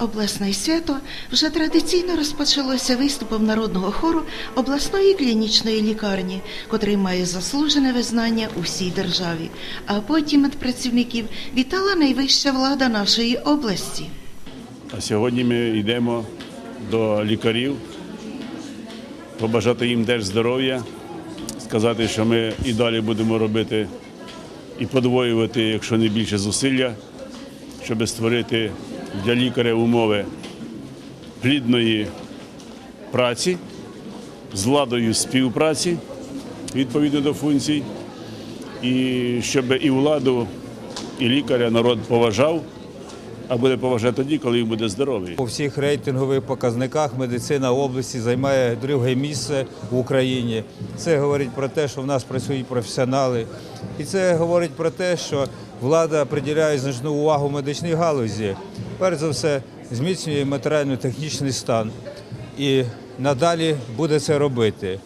Обласне свято вже традиційно розпочалося виступом народного хору обласної клінічної лікарні, котрий має заслужене визнання у всій державі. А потім працівників вітала найвища влада нашої області. А сьогодні ми йдемо до лікарів, побажати їм теж здоров'я, сказати, що ми і далі будемо робити і подвоювати, якщо не більше зусилля, щоб створити для лікаря умови плідної праці, з владою співпраці відповідно до функцій, і щоб і владу, і лікаря народ поважав а буде поважати тоді, коли він буде здоровий. У всіх рейтингових показниках медицина області займає друге місце в Україні. Це говорить про те, що в нас працюють професіонали, і це говорить про те, що влада приділяє значну увагу медичній галузі. Перш за все, зміцнює матеріально-технічний стан і надалі буде це робити.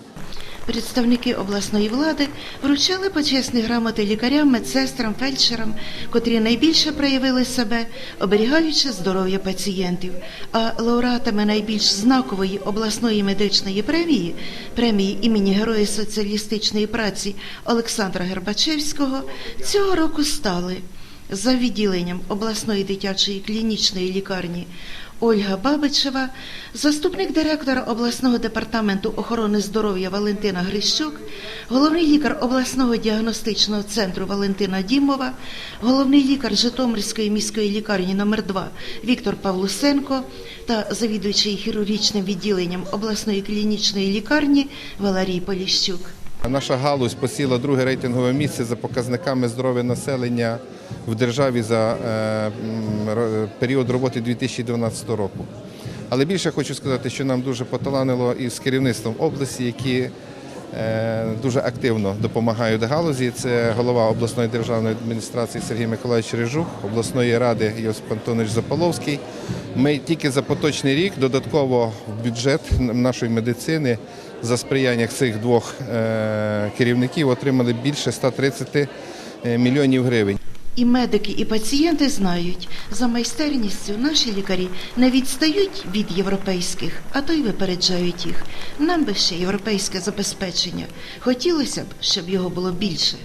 Представники обласної влади вручали почесні грамоти лікарям, медсестрам, фельдшерам, котрі найбільше проявили себе, оберігаючи здоров'я пацієнтів. А лауреатами найбільш знакової обласної медичної премії, премії імені Героя соціалістичної праці Олександра Гербачевського, цього року стали за відділенням обласної дитячої клінічної лікарні Ольга Бабичева, заступник директора обласного департаменту охорони здоров'я Валентина Грищук, головний лікар обласного діагностичного центру Валентина Дімова, головний лікар Житомирської міської лікарні номер 2 Віктор Павлусенко та завідуючий хірургічним відділенням обласної клінічної лікарні Валерій Поліщук. Наша галузь посіла друге рейтингове місце за показниками здоров'я населення в державі за е, період роботи 2012 року. Але більше хочу сказати, що нам дуже поталанило із керівництвом області, які е, дуже активно допомагають галузі. Це голова обласної державної адміністрації Сергій Миколаївич Рижух, обласної ради Йосип Антонович Заполовський. Ми тільки за поточний рік додатково в бюджет нашої медицини за сприяння цих двох е, керівників отримали більше 130 мільйонів гривень. І медики, і пацієнти знають, за майстерністю наші лікарі не відстають від європейських, а то й випереджають їх. Нам би ще європейське забезпечення. Хотілося б, щоб його було більше.